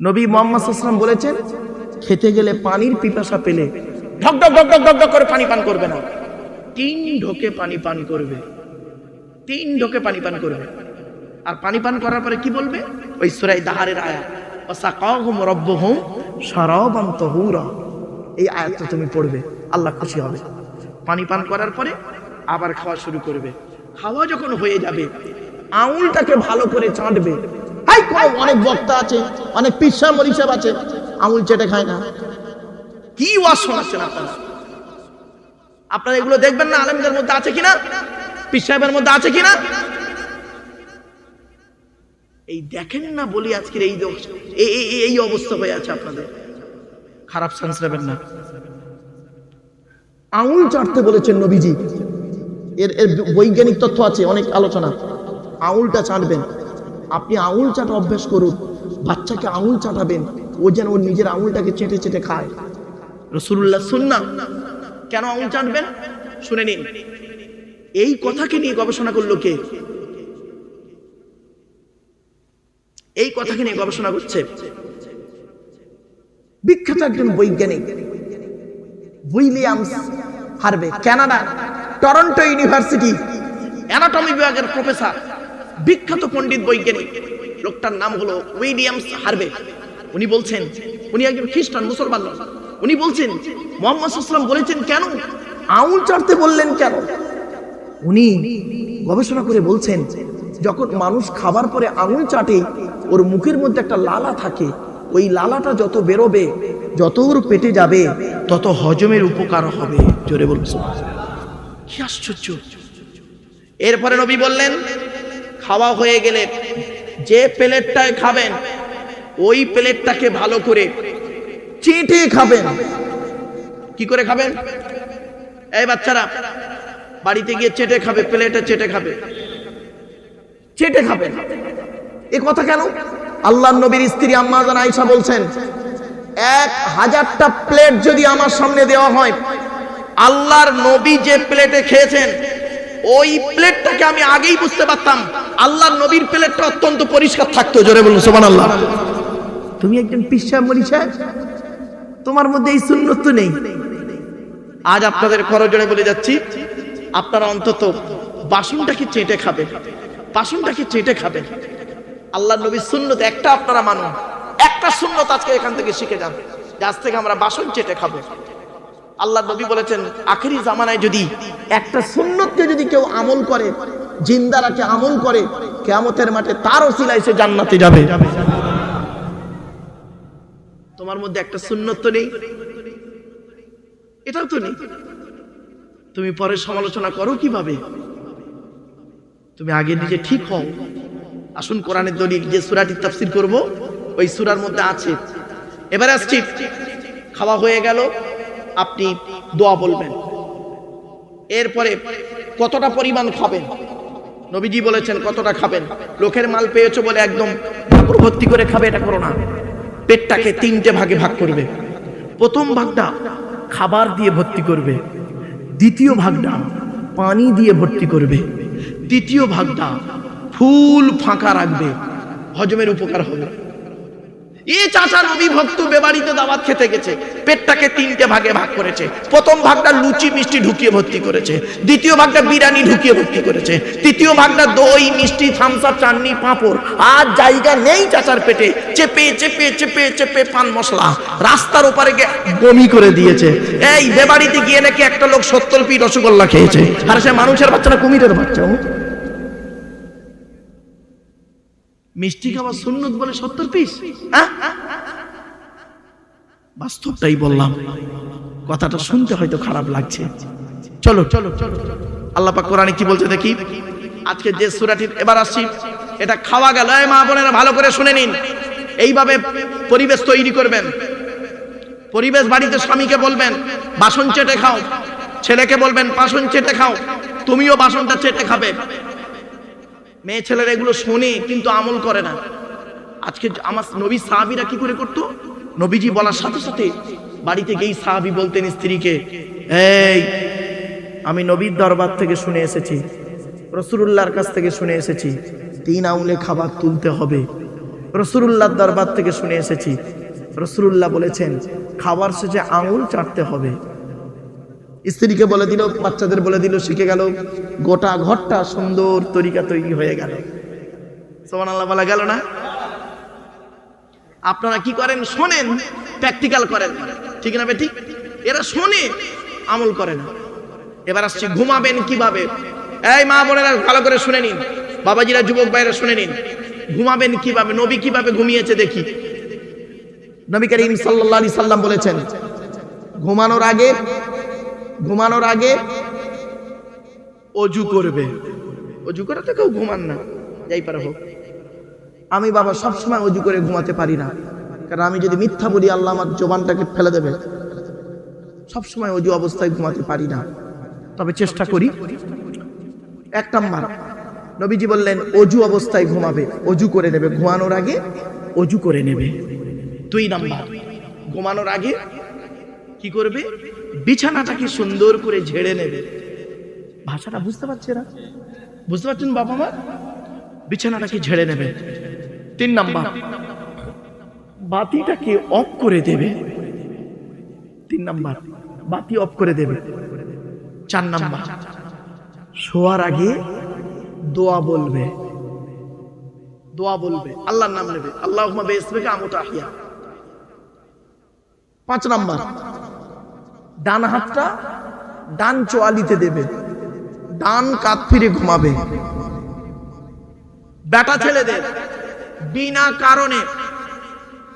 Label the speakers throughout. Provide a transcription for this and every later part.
Speaker 1: নবী মোহাম্মদ বলেছেন, খেতে গেলে পানির পিপাসা পেলে ঢক ঢক ঢক ঢক ঢক করে পানি পান করবে না। তিন ঢোকে পানি পান করবে। তিন ঢোকে পানি পান করবে। আর পানি পান করার পরে কি বলবে? ওই সুরাই দাহারের আয়াত, ওয়াসাকাহুম রব্বুহুম এই আয়াতটা তুমি পড়বে, আল্লাহ খুশি হবে। পানি পান করার পরে আবার খাওয়া শুরু করবে। খাওয়া যখন হয়ে যাবে, আঙুলটাকে ভালো করে চাটবে হাই কম অনেক বক্তা আছে, অনেক পিসা মরিসাব আছে। আঙুল চেটে খায় না। কি ওয়াজ শোনাচ্ছেন আপনারা? আপনারা এগুলো দেখবেন না, আলেমদের মধ্যে আছে কিনা? পীর সাহেবের মধ্যে আছে কিনা? এই দেখেন না বলি আজকের এই এই অবস্থা হয়ে আছে আপনাদের। খারাপ চান্স নেবেন না। আঙুল চাটতে বলেছেন নবীজি। এর এর বৈজ্ঞানিক তথ্য আছে, অনেক আলোচনা। আঙুলটা চাটবেন। আপনি আঙুল চাটা অভ্যাস করুন, বাচ্চাকে আঙুল চাটাবেন, ও যেন ওর নিজের আঙুলটাকে চেটে চেটে খায়। রসুল্লাহ শুননা কেন আঙুল চাটবেন? শুনে নিন। এই কথাকে নিয়ে গবেষণা করল কে? এই কথাকে নিয়ে গবেষণা করছে বিখ্যাত একজন বৈজ্ঞানিক, Williams Harvey Canada Toronto university, anatomy বিভাগের প্রফেসর। বিখ্যাত পণ্ডিত বৈজ্ঞানিক। লোকটার নাম হলো উইলিয়ামস হারবে। উনি বলছেন, উনি একজন খ্রিস্টান, মুসলমান নন। উনি বলছেন, মোহাম্মদ বলেছেন, কেন? আঙুল চাটতে বললেন কেন? উনি গবেষণা করে বলছেন, যখন মানুষ খাবার পরে আঙুল চাটে, ওর মুখের মধ্যে একটা লালা থাকে। ওই লালাটা যত বেরোবে, যত ওর পেটে যাবে, তত হজমের উপকার হবে। জোরে বলছো কি আশ্চর্য! এরপরে নবী বললেন খাওয়া হয়ে গেলে যে প্লেটটায় খাবেন, ওই প্লেটটাকে ভালো করে চেটে খাবেন। কি করে খাবেন? এই বাচ্চারা, বাড়িতে গিয়ে চেটে খাবে, প্লেটে চেটে খাবে। চেটে খাবে। এ কথা কেন? আল্লাহ নবীর স্ত্রী আম্মাজান আয়েশা বলছেন, এক হাজারটা প্লেট যদি আমার সামনে দেওয়া হয়, আল্লাহর নবী যে প্লেটে খেয়েছেন ওই প্লেটটাকে আমি আগেই বুঝতে পারতাম। আল্লাহর নবীর প্লেটটা অত্যন্ত পরিষ্কার থাকতো জোরে বলুন সোমান আল্লাহ তুমি একজন পিসা মরিষা তোমার মধ্যে এই সুন্নত তো নেই। আজ আপনাদের করজোড়ে বলে যাচ্ছি। আপনারা অন্তত বাসনটাকে চেটে খাবে? বাসনটাকে চেটে খাবে? আল্লাহ নবীর সুন্নত একটা আপনারা মানুন। একটা সুন্নত আজকে এখান থেকে শিখে যান আজ থেকে আমরা বাসন চেটে খাব। আল্লাহ নবী বলেছেন, আখেরি জামানায় যদি একটা সুন্নতকে যদি কেউ আমল করে জিন্দারাকে আমল করে, কেয়ামতের মাঠে তার ওসিলায় সে জান্নাতে যাবে। তোমার মধ্যে একটা সুন্নত তো নেই? এটাও তো নেই। তুমি পরে সমালোচনা করো কীভাবে? তুমি আগে নিজে ঠিক হও। আসুন কোরআনের দলিল, যে সুরাটি তাফসির করব, ওই সুরার মধ্যে আছে। এবারে আসছি। খাওয়া হয়ে গেল। আপনি দোয়া বলবেন। এরপরে কতটা পরিমাণ খাবেন? নবীজি বলেছেন, কতটা খাবেন? লোকের মাল পেয়েছ বলে একদম ঠাকুর ভর্তি করে খাবে, এটা করো না। পেটটাকে তিনটে ভাগে ভাগ করবে। প্রথম ভাগটা খাবার দিয়ে ভর্তি করবে। দ্বিতীয় ভাগটা পানি দিয়ে ভর্তি করবে। তৃতীয় ভাগটা ফুল ফাঁকা রাখবে। হজমের উপকার হবে। এ চাচা নবী ভক্ত বেবাড়িতে খেতে গেছে। পেটটাকে তিনটে ভাগে ভাগ করেছে। প্রথম ভাগটা লুচি, মিষ্টি ঢুকিয়ে ভর্তি করেছে। দ্বিতীয় ভাগটা বিরিয়ানি ঢুকিয়ে ভর্তি করেছে। তৃতীয় ভাগটা দই, মিষ্টি থামসা পাঁপড়। আর জায়গা নেই চাচার পেটে। চেপে চেপে চেপে চেপে পান মশলা। রাস্তার ওপারে গিয়ে বমি করে দিয়েছে। এই বেবাড়িতে গিয়ে নাকি একটা লোক সত্তর পিঠ রসগোল্লা খেয়েছে। আর সে মানুষের বাচ্চারা কুমিরের বাচ্চা ও। মিষ্টি খাওয়া সুন্নত বলে সত্তর পিস বাস্তবটাই বললাম। কথাটা শুনতে হয়তো খারাপ লাগছে। চলো চলো চলো আল্লাহ পাক কোরআনে কি বলছে দেখি? আজকে যে সূরাটির এবার আসছি, এটা খাওয়া গেল। মা বোনেরা, ভালো করে শুনে নিন। এইভাবে পরিবেশ তৈরি করবেন। পরিবেশ বাড়িতে স্বামীকে বলবেন, বাসন চেটে খাও। ছেলেকে বলবেন, বাসন চেটে খাও। তুমিও বাসনটা চেটে খাবে। মেয়ে ছেলেরা এগুলো শোনে, কিন্তু আমল করে না। আজকে আমার নবী সাহাবিরা কি করে করতো? নবীজি বলার সাথে সাথে বাড়িতে গিয়েই সাহাবি বলতেন স্ত্রীকে, এই, আমি নবীর দরবার থেকে শুনে এসেছি রসুল্লাহর কাছ থেকে শুনে এসেছি, তিন আঙুলে খাবার তুলতে হবে। রসুল্লাহ দরবার থেকে শুনে এসেছি। রসুল্লাহ বলেছেন খাবার শেষে আঙুল চাটতে হবে। স্ত্রীকে বলে দিল, বাচ্চাদের বলে দিল, শিখে গেল। গোটা ঘরটা সুন্দর তরিকা তৈরি হয়ে গেল। সোমান আল্লাহ বলা গেল না? আপনারা কি করেন? শোনেন প্র্যাকটিক্যাল করেন। ঠিক না বেটি? এরা শোনে, আমল করে না। এবার আসছে, ঘুমাবেন কীভাবে? এই মা বোনেরা, ভালো করে শুনে নিন। বাবাজিরা, যুবক ভাইরা শুনে নিন। ঘুমাবেন কীভাবে? নবী কীভাবে ঘুমিয়েছে দেখি। নবী করিম সাল্লাল্লাহু আলাইহি সাল্লাম বলেছেন, ঘুমানোর আগে ঘুমানোর আগে অজু করবে। অজু করে তো কেউ ঘুমান না, যাই পারে হোক। আমি বাবা সবসময় অজু করে ঘুমাতে পারি না, কারণ আমি যদি মিথ্যা বলি, আল্লাহ আমার জবানটাকে ফেলে দেবে। সবসময় অজু অবস্থায় ঘুমাতে পারি না। তবে চেষ্টা করি। এক নাম্বার, নবীজি বললেন, অজু অবস্থায় ঘুমাবে, অজু করে নেবে। ঘুমানোর আগে অজু করে নেবে। দুই নাম্বার, ঘুমানোর আগে কি করবে? বিছানাটাকে সুন্দর করে ঝেড়ে নেবে। ভাষাটা বুঝতে পারছে না বুঝতে পারছেন বাবা মা? বিছানাটাকে ঝেড়ে নেবে। তিন নাম্বার। বাতিটাকে অফ করে দেবে। তিন নাম্বার। বাতি অফ করে দেবে। চার নাম্বার। শোয়ার আগে দোয়া বলবে। দোয়া বলবে। আল্লাহর নাম নেবে। আল্লাহ বেসবেকে আমতা আহিয়া পাঁচ নাম্বার। ডান হাতটা ডান চোয়ালিতে দেবে। ডান কাত ফিরে ঘুমাবে। বেটা ছেলেদের, বিনা কারণে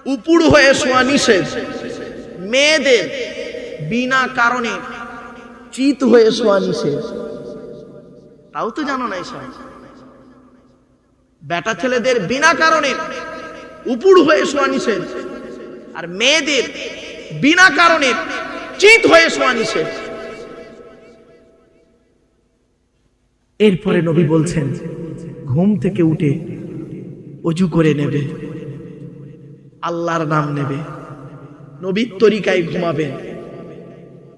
Speaker 1: উপুড় হয়ে শোয়া নিষেধ। মেয়েদের, বিনা কারণে চিত হয়ে শোয়া নিষেধ। তাও তো জানো না এসব। বেটা ছেলেদের বিনা কারণে উপুড় হয়ে শোয়া নিষেধ। আর মেয়েদের বিনা কারণে চিত হয়ে শোয়া নিষেধ। এরপরে নবী বলছেন, ঘুম থেকে উঠে অজু করে নেবে। আল্লাহর নাম নেবে। নবীর তরিকায় ঘুমাবেন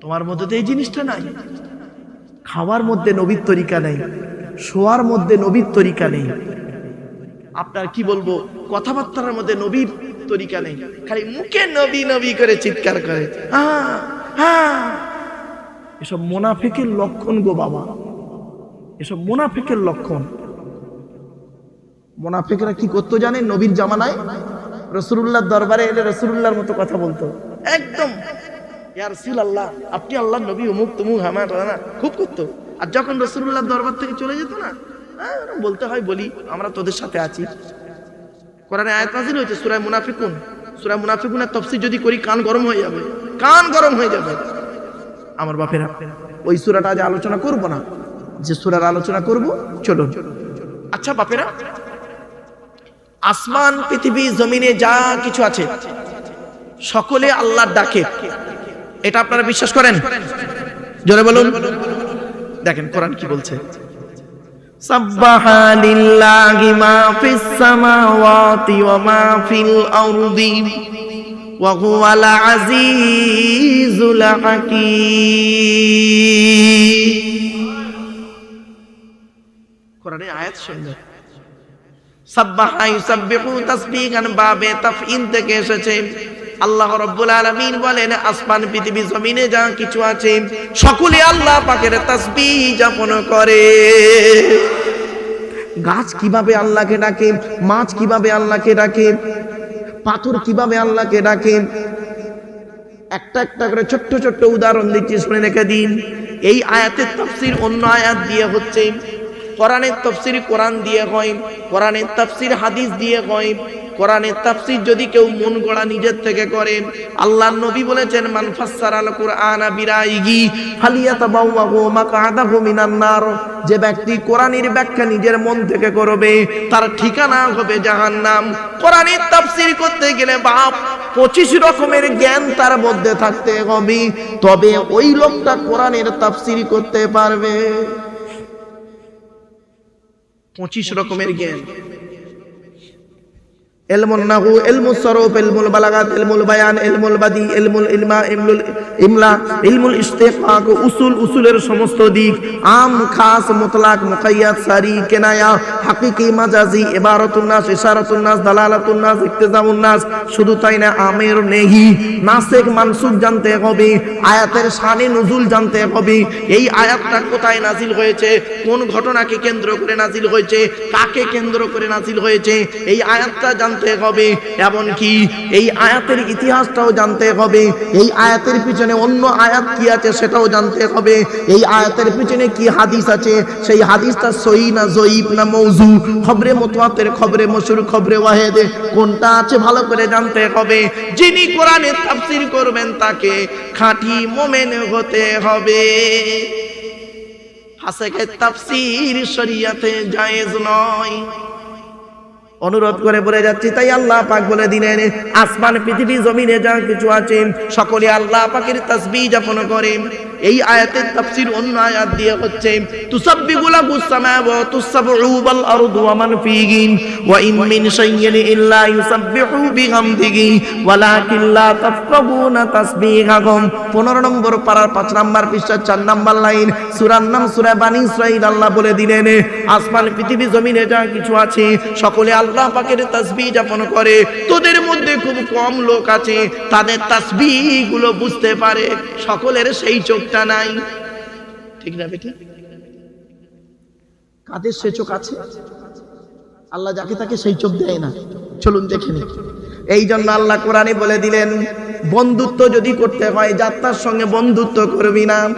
Speaker 1: তোমার মধ্যে তো এই জিনিসটা নাই। খাওয়ার মধ্যে নবীর তরিকা নেই। শোয়ার মধ্যে নবীর তরিকা নেই। আপনার কি বলব, কথাবার্তার মধ্যে নবীর তরিকা নেই। খালি মুখে নবী নবী করে চিৎকার করে। হ্যাঁ এসব মোনাফিকের লক্ষণ গো বাবা। এসব মোনাফিকের লক্ষণ। মোনাফিকরা কি করতো জানেন? নবীর জামানায় রসুল্লাহর দরবারে এলে রসুল্লাহর মতো কথা বলতো। একদম। আল্লাহ আপনি আল্লাহ নবী অমুক তুমুক হামার না খুব করতো। আর যখন রসুল্লাহর দরবার থেকে চলে যেত না হ্যাঁ, বলতে হয় বলি আমরা তোদের সাথে আছি। কোরআনে আয়াত নাজিল হয়েছে সূরা মুনাফিকুন। সূরা মুনাফিকুনের তাফসীর যদি করি কান গরম হয়ে যাবে। কান গরম হয়ে যাবে আমার বাপেরা ওই সূরাটা আজ আলোচনা করব না যে সূরার আলোচনা করব চলুন আচ্ছা বাপেরা আসমান পৃথিবী জমিনে যা কিছু আছে সকলে আল্লাহর ডাকে এটা আপনারা বিশ্বাস করেন জোরে বলুন দেখেন কোরআন কি বলছে سبح لله ما في السماوات وما في الأرض وهو العزيز الحكيم কোরআনে আয়াত সুন্দর সাব্বাহা ইউসাব্বিহু তাসবিহান বাবে তাফঈন থেকে এসেছে আল্লাহ রাব্বুল আলামিন বলেন আসমান পৃথিবী জমিনে যা কিছু আছে সকলে আল্লাহ পাকের তাসবিহ যাপন করে গাছ কিভাবে আল্লাহকে ডাকে মাছ কিভাবে আল্লাহকে ডাকে পাথর কীভাবে আল্লাহকে ডাকেন একটা একটা করে ছোট্ট ছোট্ট উদাহরণ দিচ্ছি, শুনে রেখে দিন। এই আয়াতের তফসির অন্য আয়াত দিয়ে হচ্ছে, কোরআনের তফসির কোরআন দিয়ে হয়, কোরআনের তফসির হাদিস দিয়ে হয় কোরআনের তাফসির যদি কেউ মন গড়া নিজের থেকে করে নবী বলেছেন, মান ফাসসারাল কুরআনা বিরাইগি মিনান নার। যে ব্যক্তি কোরআনের ব্যাখ্যা নিজের মন থেকে করবে, তার ঠিকানা হবে জাহান্নাম। কোরআনের তাফসির করতে গেলে বাপ, পঁচিশ রকমের জ্ঞান তার মধ্যে থাকতে হবে। তবে ওই লোকটা কোরআনের তাফসির করতে পারবে। পঁচিশ রকমের জ্ঞান। এলমুল নাহু, এলমুল সরফ, এলমুল বালাগাত, এলমুল বায়ান, এলমুল বাদি, এলমুল ইলমা ইমলা উসুল, উসুলের সমস্ত দিক। আম, খাস, মুতলাক সারি, কেনায়া, হাকিকি, মাজাজি, ইবারাতুন নাস, ইশারাতুন নাস, দালালাতুন নাস নাস, শুধু তাই না, আমের নেহি। নাসেক মানসুখ জানতে হবে, আয়াতের শানে নজুল জানতে হবে। এই আয়াতটা কোথায় নাজিল হয়েছে? কোন ঘটনাকে কেন্দ্র করে নাজিল হয়েছে? কাকে কেন্দ্র করে নাজিল হয়েছে? এই আয়াতটা জানতে হবে, এমনকি এই আয়াতের ইতিহাসটাও জানতে হবে, এই আয়াতের পিছনে অন্য আয়াত কি আছে সেটাও জানতে হবে, এই আয়াতের পিছনে কি হাদিস আছে, সেই হাদিসটা সহি না জয়ীব না মৌজু, খবরে মতওয়াতের খবরে মসুর খবরে ওয়াহেদ, কোনটা আছে ভালো করে জানতে হবে, যিনি কোরআনের তাফসীর করবেন তাকে খাঁটি মোমেন হতে হবে। হাসেকে তাফসির শরিয়াতে জায়েজ নয়। অনুরোধ করে বলে যাচ্ছি, তাই আল্লাহ পাক বলে দিলেন, আসমান, পৃথিবী, জমিনে যা কিছু আছে, সকলে আল্লাহ পাকের তসবি যাপন করে। এই আয়াতের তাফসীর অন্য আয়াত দিয়ে হচ্ছে তুসাব্বিহু লাহু সামাওয়াতু সাবউ ওয়াল আরদু ওয়া মান ফীহিন ওয়া ইন মিন শাইইন ইল্লা ইউসাব্বিহু বিহামদিহি, ওয়ালাকিন লা তাফকাহুনা তাসবিহাহুম। 15 নম্বর পারার 5 নম্বর পৃষ্ঠা 4 নম্বর লাইন, সূরার নাম সূরা বানী ইসরাঈল আল্লাহ বলে দিলেন, আসমান, পৃথিবী, জমিনে যা কিছু আছে, সকলে আল্লাহ পাকের তাসবিহ যাপন করে। তোদের মধ্যে খুব কম লোক আছে, তাদের তাসবি গুলো বুঝতে পারে, সকলের সেই চোখটা নাই। ঠিক না বেটি? কাদের সে চোখ আছে? আল্লাহ যাকে তাকে সেই চোখ দেয় না। চলুন দেখে নি। এই জন্য আল্লাহ কোরআনে বলে দিলেন, বন্ধুত্ব যদি করতে হয় যাত্রার সঙ্গে বন্ধুত্ব করবি না।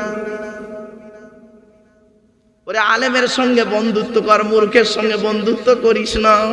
Speaker 1: ওরে আলেমের সঙ্গে বন্ধুত্ব কর, মূর্খের সঙ্গে বন্ধুত্ব করিস না।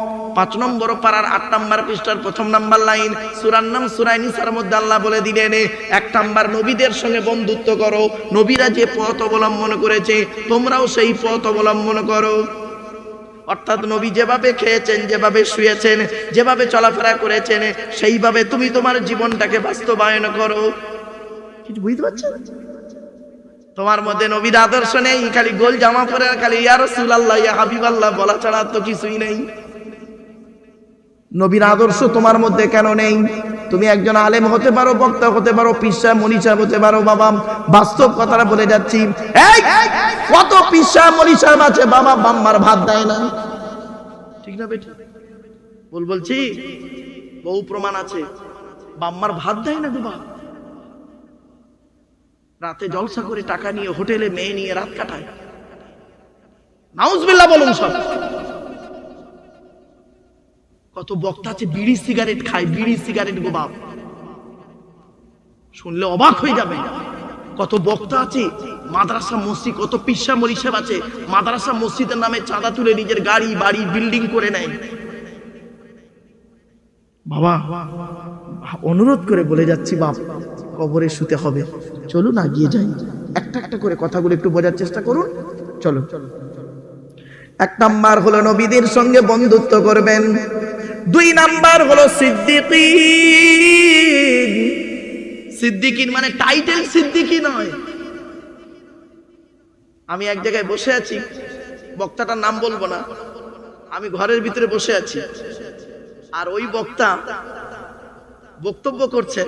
Speaker 1: পাঁচ নম্বর পাড়ার আট নম্বর পৃষ্ঠার প্রথম নাম্বার লাইন, সুরার নাম সুরাই নিসার মধ্যে আল্লাহ বলে দিলেন, এক নাম্বার নবীদের সঙ্গে বন্ধুত্ব করো, নবীরা যে পথ অবলম্বন করেছে, তোমরাও সেই পথ অবলম্বন করো। অর্থাৎ নবী যেভাবে খেয়েছেন, যেভাবে শুয়েছেন, যেভাবে চলাফেরা করেছেন, সেইভাবে তুমি তোমার জীবনটাকে বাস্তবায়ন করো। কিছু বুঝতে পারছেন তোমার মধ্যে নবীর আদর্শ নেই, খালি গোল জামা পরে খালি ইয়া রাসূলুল্লাহ, ইয়া হাবিবাল্লাহ বলা ছাড়া তো কিছুই নেই। নবীর আদর্শ তোমার মধ্যে কেন নেই? তুমি একজন আলেম হতে পারো, বক্তা হতে পারো পিসা মনীষা হতে পারো, বাবা। বাস্তব কথাটা বলে যাচ্ছি। কত পিসা মনীষা আছে, বাবা, বাম্মার ভাত দেয় না। ঠিক না বেটি? বল বলছি, বহু প্রমাণ আছে। বাম্মার ভাত দেয় না বাবা। রাতে জলসা করে টাকা নিয়ে হোটেলে মেয়ে নিয়ে রাত কাটায়। নাউজবিল্লাহ বলুন সব। কত বক্তা আছে, বিড়ি সিগারেট খায়, বিড়ি সিগারেট গো বাপ। শুনলে অবাক হয়ে যাবে। কত বক্তা আছে, মাদ্রাসা মসজিদ, কত পিসা মরিসাব আছে, মাদ্রাসা মসজিদের নামে চাঁদা তুলে নিজের গাড়ি, বাড়ি, বিল্ডিং করে নেয়। বাবা, অনুরোধ করে বলে যাচ্ছি বাপ, কবরে শুতে হবে। চলুন আগিয়ে যাই। একটা একটা করে কথাগুলো একটু বোঝার চেষ্টা করুন। চলো। এক নাম্বার হলো নবীদের সঙ্গে বন্ধুত্ব করবেন। দুই নাম্বার হলো সিদ্দিকিন। সিদ্দিকিন মানে টাইটেল সিদ্দিকি নয়। আমি এক জায়গায় বসে আছি, বক্তাটার নাম বলব না। আমি ঘরের ভিতরে বসে আছি। আর ওই বক্তা বক্তব্য করছেন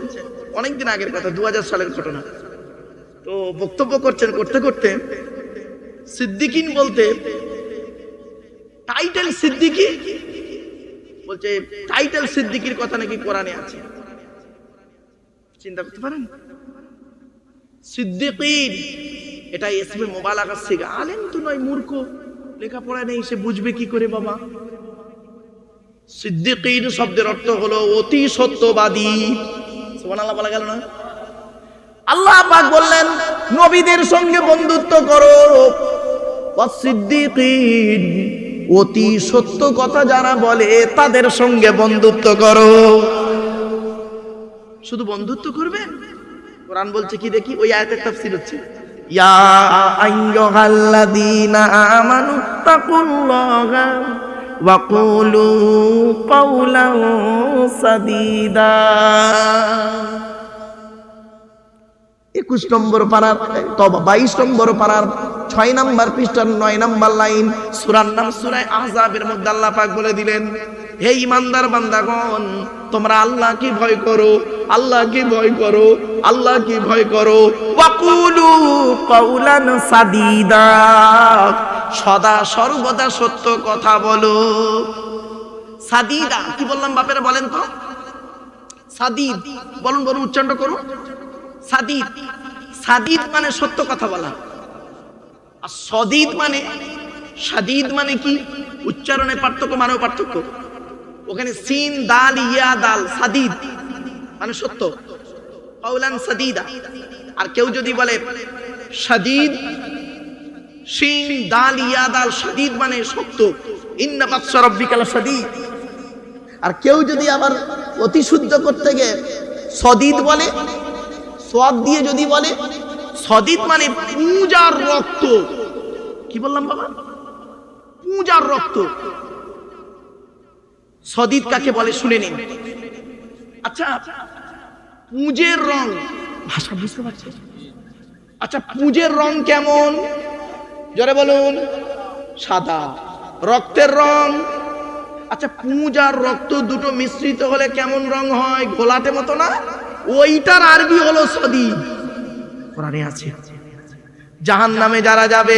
Speaker 1: অনেকদিন আগের কথা দু হাজার সালের ঘটনা। তো বক্তব্য করছেন করতে করতে সিদ্দিকিন বলতে টাইটেল সিদ্দিকি বলছে টাইটেল সিদ্দিকির কথা নাকি কোরআনে আছে? চিন্তা করতে পারেন? সিদ্দিকিন এটা ইসমে মোবালাগা সিগা। আলেন তো নয়, মূর্খ। লেখাপড়া নেই, সে বুঝবে কি করে বাবা? সিদ্দিকিন শব্দের অর্থ হলো অতি সত্যবাদী। সুবহানাল্লাহ বলা গেল না? আল্লাহ পাক বললেন, নবীদের সঙ্গে বন্ধুত্ব করো। সিদ্দিকিন অতি সত্য কথা যারা বলে, তাদের সঙ্গে বন্ধুত্ব করো। শুধু বন্ধুত্ব করবেন কোরআন বলছে কি দেখি? ওই আয়াতের তাফসীর হচ্ছে, ইয়া আইয়ুহাল্লাযীনা আমানু তাকুল্লাহা ওয়া কুলু কাওলান সাদীদা। একুশ নম্বর পাড়ার, তবা বাইশ নম্বর পাড়ার, ছয় নম্বর পৃষ্ঠার নয় নম্বর লাইন, সুরার নাম সুরায় আহজাবের মধ্যে আল্লাহ পাক বলে দিলেন, হে ইমানদার বান্দাগণ, তোমরা আল্লাহ কি ভয় করো আল্লাহ কি ভয় করো আল্লাহ কি ভয় করো। ওয়াকুলু কাউলান সাদিদা, সদা সর্বদা সত্য কথা বলো। সাদিদা, কি বললাম বাপেরা বলেন তো? সাদিদ, বলুন বলুন উচ্চারণ করুন। সাদিদ। সাদিদ মানে সত্য কথা বলা। আর সদিদ মানে সাদিদ মানে কি? উচ্চারণের পার্থক্য, মানেও পার্থক্য। ওখানে সিন, দাল, ইয়া, দাল, সাদিদ মানে সত্য। কৌলান সাদিদা। আর কেউ যদি বলে, সাদিদ, সিন, দাল, ইয়া, দাল, সাদিদ মানে সত্য। ইন্না বাদশা রব্বিকাল সাদিদ। আর কেউ যদি আবার অতি শুদ্ধ করতে গিয়ে সদিদ বলে সোয়াদ দিয়ে যদি বলে, সদিত মানে পূজার রক্ত। কি বললাম বাবা? পূজার রক্ত। সদিত কাকে বলে? শুনে নিন। আচ্ছা পুঁজের রং। ভাষা বুঝতে পারছি? আচ্ছা পুঁজের রং কেমন? জোরে বলুন। সাদা। রক্তের রং। আচ্ছা পুঁজ আর রক্ত দুটো মিশ্রিত হলে কেমন রং হয়? ঘোলাটে মতো না? ওইটার আরবি হলো সদি কোরআনে আছে। জাহান নামে যারা যাবে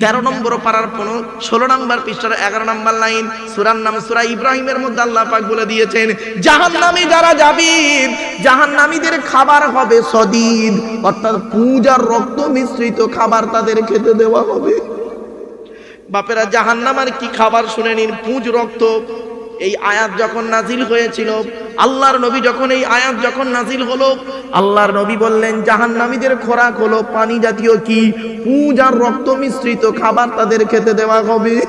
Speaker 1: তেরো নম্বর পাড়ার পনেরো, ষোলো নম্বর পৃষ্ঠার এগারো নম্বর লাইন, সুরার নাম সুরা ইব্রাহিমের মধ্যে আল্লাহ পাক বলে দিয়েছেন জাহান নামে যারা যাবেন জাহান নামীদের খাবার হবে সদিদ, অর্থাৎ পূজার রক্ত মিশ্রিত খাবার তাদের খেতে দেওয়া হবে। বাপেরা জাহান্নামার কি খাবার শুনে নিন, পুঁজ, রক্ত। এই আয়াত যখন নাজিল হয়েছিল, আল্লাহর নবী যখন এই আয়াত যখন নাজিল হলো, আল্লাহর নবী বললেন, জাহান্নামীদের খোরাক হলো পানি জাতীয় কি? পুঁজ আর রক্ত মিশ্রিত খাবার তাদের খেতে দেওয়া হবে।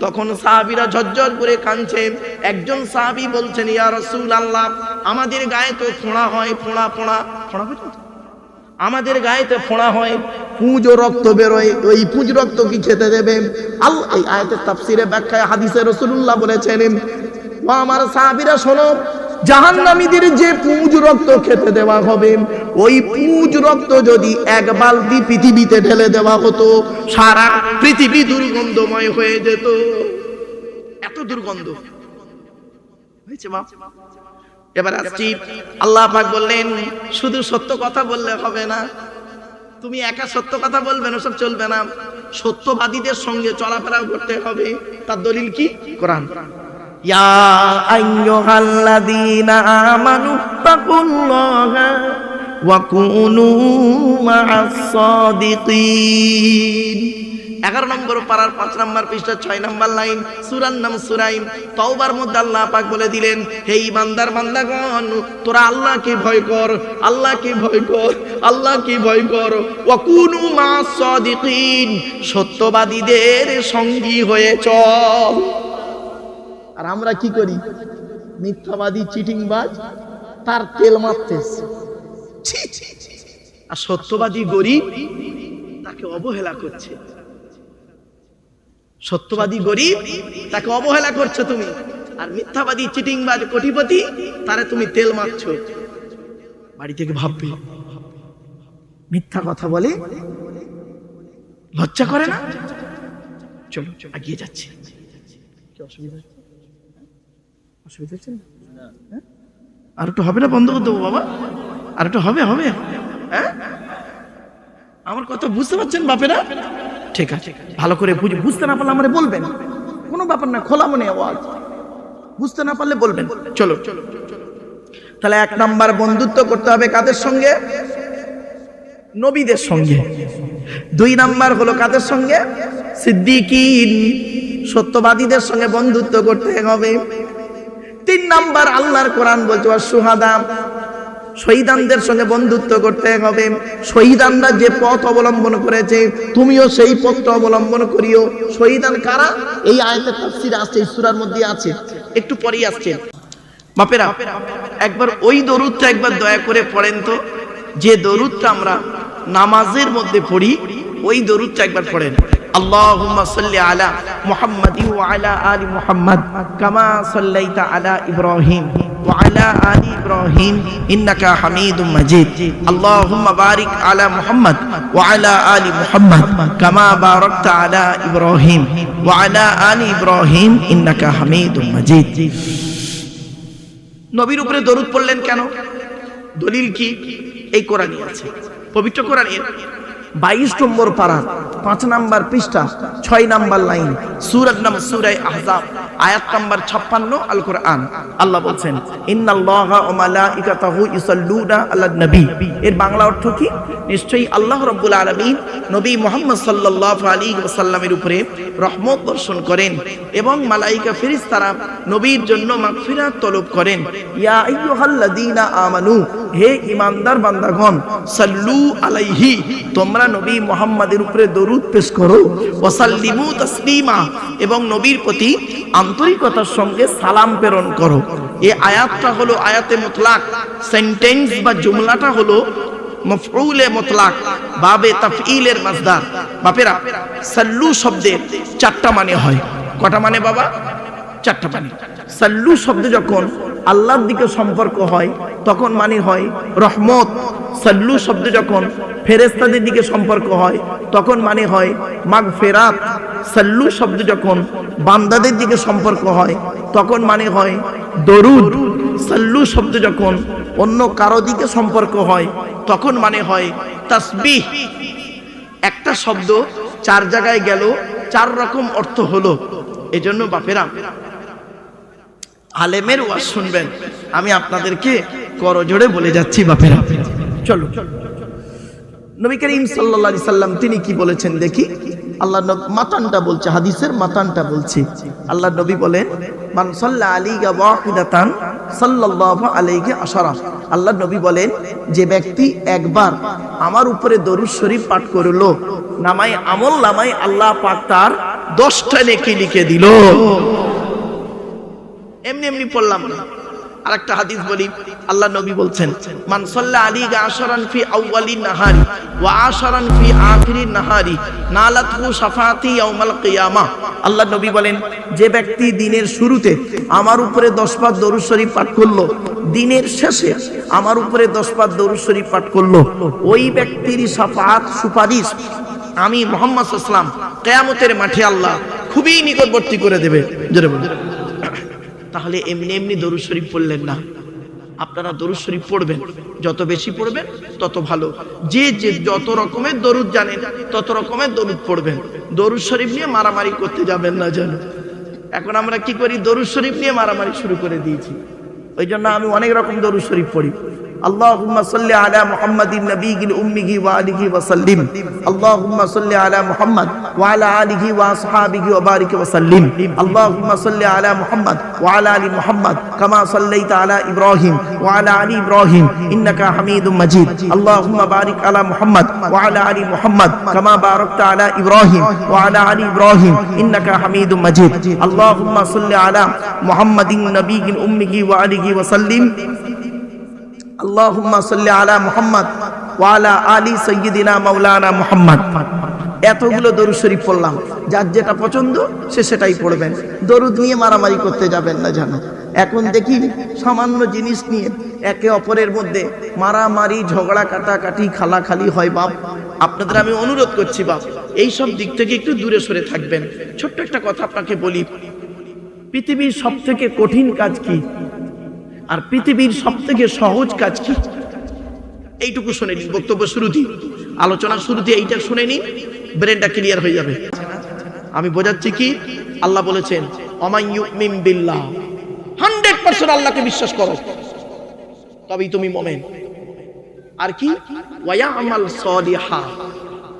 Speaker 1: তখন সাহাবিরা ঝরঝর করে কাঁদছে। একজন সাহাবি বলছেন, ইয়া রাসূল আল্লাহ আমাদের গায়ে তো ফোঁড়া হয়, ফোঁড়া ফোঁড়া। ফোঁড়া তো? আমাদের গায়েতে ফোঁড়া হয়। পুঁজ রক্ত বেরোয়। ওই পুঁজ রক্ত কি খেতে দেবে? আল্লাহ এই আয়াতের তাফসিরে ব্যাখ্যায় হাদিসে রসুল্লাহ বলেছেন, ও আমার সাহাবিরা, শোনো, জাহান্নামীদের যে পুঁজ রক্ত খেতে দেওয়া হবে, ওই পুঁজ রক্ত যদি এক বালতি পৃথিবীতে ঢেলে দেওয়া হতো, সারা পৃথিবী দুর্গন্ধময় হয়ে যেত। এত দুর্গন্ধ। হয়েছে মা? এবার আসছি। আল্লাহ পাক বললেন, শুধু সত্য কথা বললে হবে না। তুমি একা সত্য কথা বলবে না সব চলবে না। সত্যবাদীদের সঙ্গে চলাফেরাও করতে হবে। তার দলিল কি? কোরআন। ইয়া এগারো নম্বর পাড়ার পাঁচ নম্বর পৃষ্ঠা ছয় নম্বর লাইন সুরান নাম সুরাইন তওবার মধ্যে আল্লাহ পাক বলে দিলেন, হে ইমানদার বান্দাগণ, তোরা আল্লাহকে ভয় কর, আল্লাহকে ভয় কর, আল্লাহকে ভয় কর। ওয়াকুনু মা সাদিকিন, সত্যবাদীদের সঙ্গী হয়ে চল। আর আমরা কি করি? মিথ্যাবাদী, চিটিংবাজ, তার তেল মারতেছে। আর সত্যবাদী গরিব তাকে অবহেলা করছে। সত্যবাদী গরিব, তাকে অবহেলা করছ তুমি। আর মিথ্যাবাদী, চিটিংবাজ কোটিপতি, তারে তুমি তেল মারছো বাড়ি থেকে ভাববে, মিথ্যা কথা বলে লজ্জা করে না? চলো, এগিয়ে যাচ্ছে? অসুবিধা হচ্ছে না? হ্যাঁ? আর একটু হবে না বন্ধ করে দেবো বাবা? আর একটু হবে হবে। হ্যাঁ? আমার কথা বুঝতে পারছেন বাপেরা? ঠিক আছে। ভালো করে বুঝ- বুঝতে না পারলে আমারে বলবেন। কোনো ব্যাপার না, খোলা মনে আওয়াজ বুঝতে না পারলে বলবেন। চলো। তাহলে এক নাম্বার বন্ধুত্ব করতে হবে কাদের সঙ্গে? নবীদের সঙ্গে। দুই নাম্বার হলো কাদের সঙ্গে? সিদ্দিকিন। সত্যবাদীদের সঙ্গে বন্ধুত্ব করতে হবে। তিন নাম্বার আল্লাহর কোরআন বলছে সুহাদা শহীদানদের সঙ্গে বন্ধুত্ব করতে হবে। শহীদানরা যে পথ অবলম্বন করেছে, তুমিও সেই পথটা অবলম্বন করিও। শহীদান কারা? এই আয়তের তাফসির আছে ইসুরার সূরার মধ্যে আছে। একটু পরেই আসছে। বাপেরা, একবার ওই দরুদটা একবার দয়া করে পড়েন তো। যে দরুদটা আমরা নামাজের মধ্যে পড়ি ওই দরুদটা একবার পড়েন। আল্লাহুম্মা সাল্লি আলা মুহাম্মাদি ওয়া আলা আলি মুহাম্মাদ কামা সাল্লাইতা আলা ইব্রাহিম ওয়া আলা আলি ইব্রাহিম ইন্নাকা হামিদুম মাজিদ। আল্লাহুম্মা বারিক আলা মুহাম্মাদ ওয়া আলা আলি মুহাম্মাদ কামা বারাকতা আলা ইব্রাহিম ওয়া আলা আলি ইব্রাহিম ইন্নাকা হামিদুম মাজিদ। নবীর উপরে দরুদ পড়লেন কেন? দলিল কি? এই কোরআনই আছে। পবিত্র কোরআন বাইশ নম্বর পারা, পাঁচ নাম্বার পৃষ্ঠা, ছয় নাম্বার লাইন সুরাত নাম সুরাই আহজাব, আয়াত নাম্বার ছাপ্পান্ন আল কোরআন। আল্লাহ বলছেন, ইন্নাল্লাহা ওয়া মালাইকাতাহু ইউসাল্লুনা আলান নবী। এর বাংলা অর্থ কি? নিশ্চয়ই আল্লাহ রাব্বুল আলামিন নবী মুহাম্মদ সাল্লাল্লাহু আলাইহি ওয়াসাল্লামের উপরে রহমত বর্ষণ করেন এবং মালাইকা ফেরেশতারা নবীর জন্য মাগফিরাত তলব করেন। ইয়া আইয়ুহাল্লাযীনা আমানু, হে ঈমানদার বান্দাগণ, সাল্লু আলাইহি, তোমরা নবী মুহাম্মাদের উপরে দরুদ পেশ করো। ওয়াসাল্লিমু তাসলিমা। এবং নবীর প্রতি আন্তরিকতার সঙ্গে সালাম প্রেরণ করো। এই আয়াতটা হলো আয়াতে মুতলাক। সেন্টেন্স বা জুমলাটা হলো মফউলে বাবে মাসদার। বাপেরা, সাল্লু শব্দের চারটা মানে হয়। কটা মানে বাবা? চারটা মানে। সাল্লু শব্দ যখন আল্লাহর দিকে সম্পর্ক হয়, তখন মানে হয় রহমত। সাল্লু শব্দ যখন ফেরেস্তাদের দিকে সম্পর্ক হয়, তখন মানে হয় মাগ ফেরাত। সাল্লু শব্দ যখন বান্দাদের দিকে সম্পর্ক হয়, তখন মানে হয় দরুদ। সাল্লু শব্দ যখন অন্য কারও দিকে সম্পর্ক হয়, তখন মানে হয় তাসবিহ। একটা শব্দ চার জায়গায় গেল, চার রকম অর্থ হলো। এজন্য বাপেরা, আলেমের ওয়াজ শুনবেন। আমি আপনাদেরকে করজোড়ে বলে যাচ্ছি বাপেরা। চলো। নবী করিম সাল্লাল্লাহু সাল্লাম, তিনি কি বলেছেন দেখি? আল্লাহ মাতানটা বলছে, হাদিসের মাতানটা বলছে। আল্লাহ নবী বলেন, মান সাল্লা আলাইকা ওয়াহিদাতান সাল্লাল্লাহু আলাইহি আশারা। আল্লাহ নবী বলেন, যে ব্যক্তি একবার আমার উপরে দরুদ শরীফ পাঠ করল নামাই আমল নামাই আল্লাহ পাক তার দশটা নেকি লিখে দিল। এমনি এমনি পড়লাম। না আরেকটা হাদিস বলি, আল্লাহ নবী বলছেন, মান সাল্লা আলী আশরান ফি আউয়ালিন নাহারি ওয়া আশরান ফি আখিরিন নাহারি নালাতহু শাফাতি ইয়াউমাল কিয়ামা। আল্লাহ নবী বলেন, যে ব্যক্তি দিনের শুরুতে আমার উপরে 10 বার দরুদ শরীফ পাঠ করল, দিনের শেষে আমার উপরে 10 বার দরুদ শরীফ পাঠ করল, ওই ব্যক্তির শাফাত সুপারিশ আমি মোহাম্মদ সাল্লাম কিয়ামতের মাঠে আল্লাহ খুবই নিকটবর্তী করে দেবে। জোরে বলুন। তাহলে এমনি এমনি দরুদ শরীফ পড়লেন না। আপনারা দরুদ শরীফ পড়বেন। যত বেশি পড়বেন, তত ভালো। যে যে যত রকমের দরুদ জানেন, তত রকমের দরুদ পড়বেন। দরুদ শরীফ নিয়ে মারামারি করতে যাবেন না যেন। এখন আমরা কি করি? দরুদ শরীফ নিয়ে মারামারি শুরু করে দিয়েছি। ওই জন্য আমি অনেক রকম দরুদ শরীফ পড়ি। اللهم صل على محمد النبي الأمه وآله وسلم. اللهم صل على محمد وعلى آله وأصحابه وبارك وسلم. اللهم صل على محمد وعلى آل محمد كما صليت على إبراهيم وعلى آل إبراهيم. إنك حميد مجيد. اللهم بارك على محمد وعلى آل محمد كما باركت على إبراهيم وعلى آل إبراهيم. إنك حميد مجيد. اللهم صل على محمد النبي الأمه وآله وسلم. আল্লাহুম্মা সাল্লি আলা মুহাম্মদ ওয়া আলা আলি সাইয়্যিদিনা মাওলানা মুহাম্মদ। এতগুলো দরুদ শরীফ পড়লাম। যার যেটা পছন্দ, সে সেটাই পড়বেন। দরুদ নিয়ে মারামারি করতে যাবেন না জানো। এখন দেখি সামান্য জিনিস নিয়ে একে অপরের মধ্যে মারামারি, ঝগড়া, কাটাকাটি, খালাখালি হয় বাপ। আপনাদের আমি অনুরোধ করছি বাপ, এই সব দিক থেকে একটু দূরে সরে থাকবেন। ছোট্ট একটা কথা আপনাকে বলি। পৃথিবীর সব থেকে কঠিন কাজ কি? আর পৃথিবীর সব থেকে সহজ কাজ কি? এইটুকু শুনে নিন, বক্তব্য শুরুতে আলোচনার শুরুতে এইটা শুনে নিন ব্রেনটা ক্লিয়ার হয়ে যাবে। আমি বোঝাচ্ছি কি? আল্লাহ বলেছেন অমাইয়ুমিন বিল্লাহ। হান্ড্রেড পার্সেন্ট আল্লাহকে বিশ্বাস করো। তবেই তুমি মোমেন। আর কি? ওয়া আমাল সলিহা।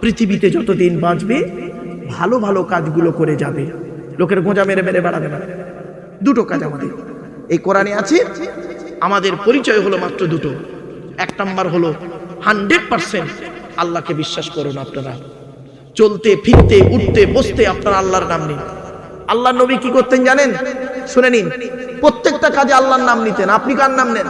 Speaker 1: পৃথিবীতে যতদিন বাঁচবে, ভালো ভালো কাজগুলো করে যাবে। লোকের গোঁজা মেরে মেরে বেড়াবে না। দুটো কাজ আমাদের। এই কোরআনে আছে, আমাদের পরিচয় হলো মাত্র দুটো। এক নম্বর হলো হান্ড্রেড পার্সেন্ট আল্লাহকে বিশ্বাস করুন আপনারা। চলতে, ফিরতে, উঠতে, বসতে আপনারা আল্লাহর নাম নিন। আল্লাহ নবী কি করতেন জানেন? শুনে নিন। প্রত্যেকটা কাজে আল্লাহর নাম নিতেন। আপনি কার নাম নেন?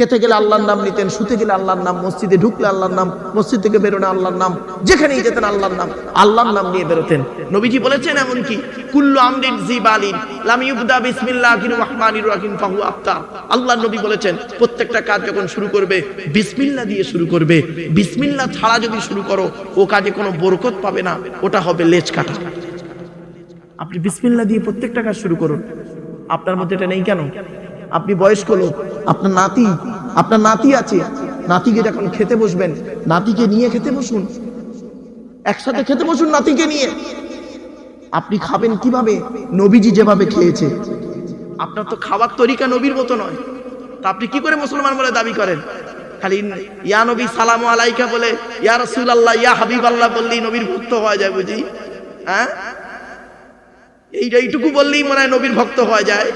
Speaker 1: খেতে গেলে আল্লাহর নাম নিতেন, শুতে গেলে আল্লাহর নাম, মসজিদে ঢুকলে আল্লাহর নাম, মসজিদ থেকে বেরোনে আল্লাহর নাম, যেখানেই যেতেন আল্লাহর নাম আল্লাহর নাম নিয়ে বেরোতেন। নবীজি বলেছেন এমনকি, কুল্লু আমরিন জিবালিন লাম ইউবদা বিসমিল্লাহির রহমানির রহিম, ফাহু আফতার। আল্লাহ নবী বলেছেন, প্রত্যেকটা কাজ যখন শুরু করবে বিসমিল্লাহ দিয়ে শুরু করবে। বিসমিল্লাহ ছাড়া যদি শুরু করো, ও কাজে কোনো বরকত পাবে না, ওটা হবে লেজ কাটা। আপনি বিসমিল্লাহ দিয়ে প্রত্যেকটা কাজ শুরু করুন। আপনার মধ্যে এটা নেই কেন? আপনি বয়স্ক লোক, আপনার নাতি আপনার নাতি আছে। নাতিকে যখন খেতে বসবেন, নাতিকে নিয়ে খেতে বসুন। একসাথে খেতে বসুন নাতিকে নিয়ে। আপনি খাবেন কীভাবে? নবীজি যেভাবে খেয়েছে। আপনার তো খাবার তরিকা নবীর মতো নয়। তা আপনি কি করে মুসলমান বলে দাবি করেন? খালি ইয়া নবী সালাম আলাইকা বলে, ইয়া রসুল আল্লাহ ইয়া হাবিব আল্লাহ বললেই নবীর ভক্ত হওয়া যায় বুঝি? হ্যাঁ? এইটা এইটুকু বললেই মনে হয় নবীর ভক্ত হওয়া যায়।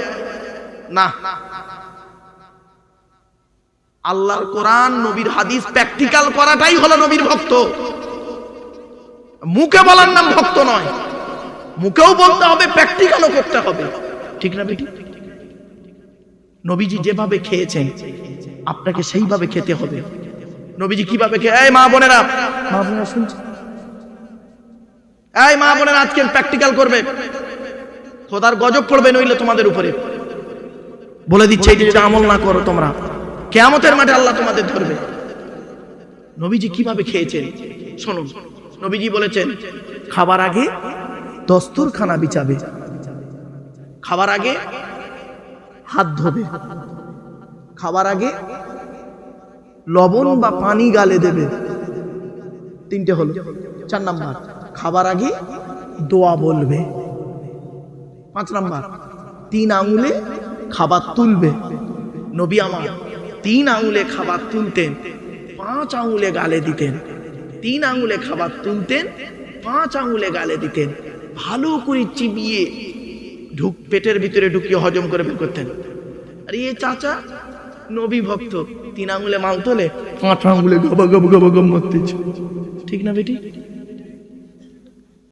Speaker 1: না। আল্লাহর কোরআন, নবীর হাদিস প্র্যাকটিক্যাল করাটাই হলো নবীর ভক্ত। মুখে বলার নাম ভক্ত নয়। মুখেও বলতে হবে প্র্যাকটিক্যালও করতে হবে। ঠিক না বেটি নবীজি যেভাবে খেয়েছেন, আপনাকে সেইভাবে খেতে হবে। নবীজি কীভাবে খেয়ে এই মা বোনেরা মা বোনেরা শুনছে এই মা বোনেরা আজকে প্র্যাকটিক্যাল করবে। খোদার গজব পড়বে নইলে তোমাদের উপরে। বলে দিচ্ছে যে যদি আমল না করো তোমরা, কেয়ামতের মাঠে আল্লাহ তোমাদের ধরবে। নবীজি কীভাবে খেয়েছেন? শুনুন, নবীজি বলেছেন, খাবার আগে দস্তরখানা বিছাবে, খাবার আগে হাত ধোবে, খাবার আগে লবণ বা পানি গালে দেবে। তিনটে হলো। চার নাম্বার, খাবার আগে দোয়া বলবে। পাঁচ নাম্বার, তিন আঙুলে খাবার তুলবে। নবী আমার তিন আঙুলে খাবার তুলতেন পাঁচ আঙুলে গালে দিতেন। তিন আঙুলে খাবার তুলতেন পাঁচ আঙুলে গালে দিতেন। ভালো করে চিবিয়ে ঢুক পেটের ভিতরে ঢুকিয়ে হজম করে বের করতেন। আর এ চাচা নবী ভক্ত তিন আঙুলে মাল তোলে? পাঁচ আঙুলে গবা গবা গবা গম মারতেছে। ঠিক না বেটি?